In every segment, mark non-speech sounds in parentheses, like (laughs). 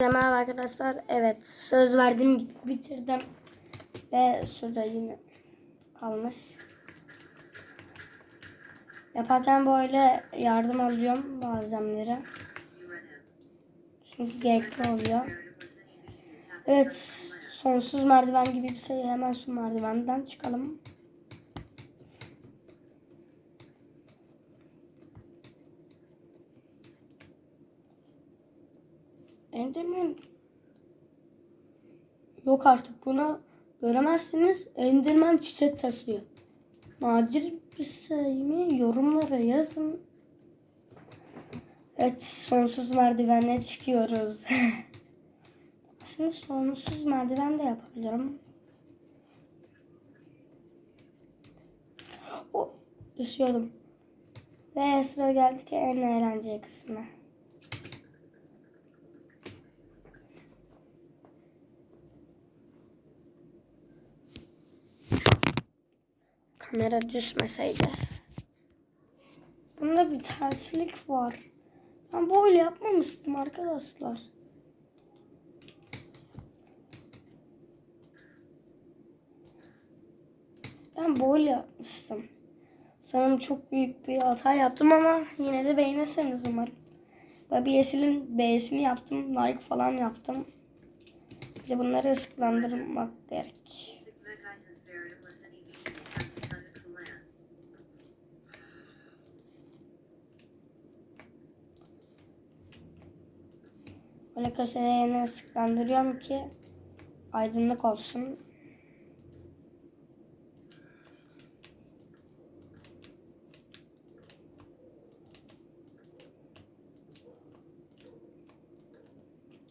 Merhaba arkadaşlar. Evet söz verdim bitirdim. Ve şurada yine kalmış. Yaparken böyle yardım alıyorum malzemeleri. Çünkü gerekli oluyor. Evet sonsuz merdiven gibi bir şey hemen şu merdivenden çıkalım. Enderman yok artık bunu göremezsiniz. Enderman çiçek taşıyor. Nadir bir şey mi? Yorumlara yazın. Evet sonsuz merdivenle çıkıyoruz. (laughs) Aslında sonsuz merdiven de yapabilirim. O düşüyordum. Ve sıra geldik en eğlenceli kısmına. Kamera düşmeseydi. Bunda bir terslik var. Ben böyle yapmamıştım arkadaşlar. Ben böyle yapmıştım. Sanırım çok büyük bir hata yaptım ama yine de beğenirsiniz umarım. Babi Yesil'in B'sini yaptım. Like falan yaptım. Bir de bunları ısıklandırmak gerek. Böyle köşelerini ısıklandırıyorum ki aydınlık olsun.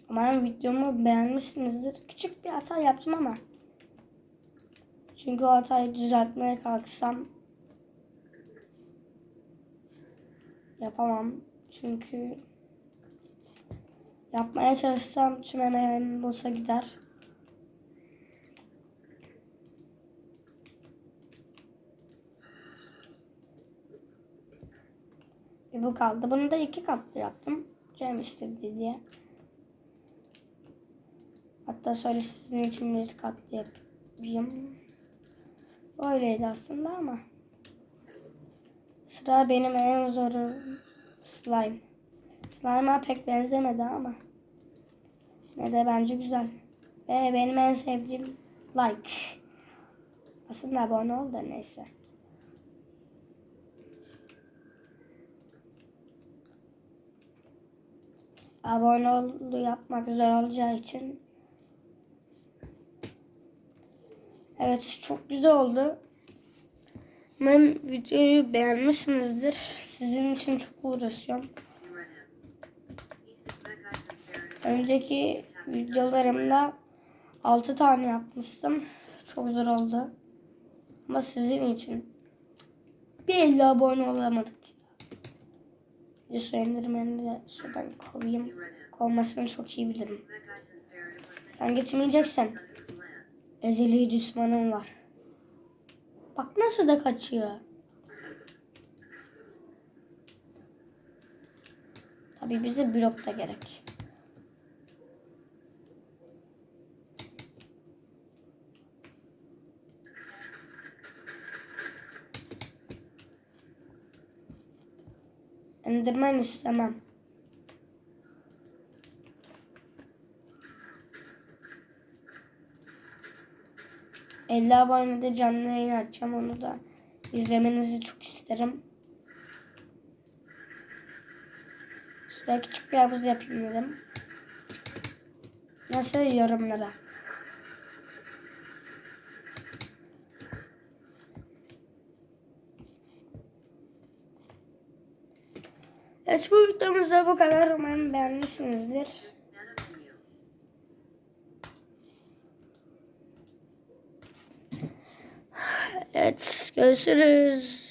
Umarım videomu beğenmişsinizdir. Küçük bir hata yaptım ama. Çünkü o hatayı düzeltmeye kalksam yapamam. Çünkü yapmaya çalışsam tüm emeğim boşa gider. Bir bu kaldı. Bunu da iki katlı yaptım. Cem istedi diye. Hatta şöyle sizin için bir katlı yapayım. Öyleydi aslında ama. Sıra benim en zoru slime. Slime'a pek benzemedi ama. De bence güzel. Ve benim en sevdiğim like. Aslında abone ol da neyse. Abone ol yapmak zor olacağı için Evet çok güzel oldu. Umarım videoyu beğenmişsinizdir. Sizin için çok uğraşıyorum. Önceki videolarımda 6 tane yapmıştım. Çok zor oldu. Ama sizin için bir 50 abone olamadık. Bir su indirmeni de şuradan kovayım. Kovmasını çok iyi bilirim. Sen geçmeyeceksen ezeli düşmanım var. Bak nasıl da kaçıyor. Tabii bize blok da gerek. Enderman istemem. Elli abonede canlı yayın açacağım onu da izlemenizi çok isterim. Şuraya küçük bir havuz yapayım dedim. Nasıl yorumlara? Evet bu videomuzda bu kadar. Umarım beğenmişsinizdir. Evet görüşürüz.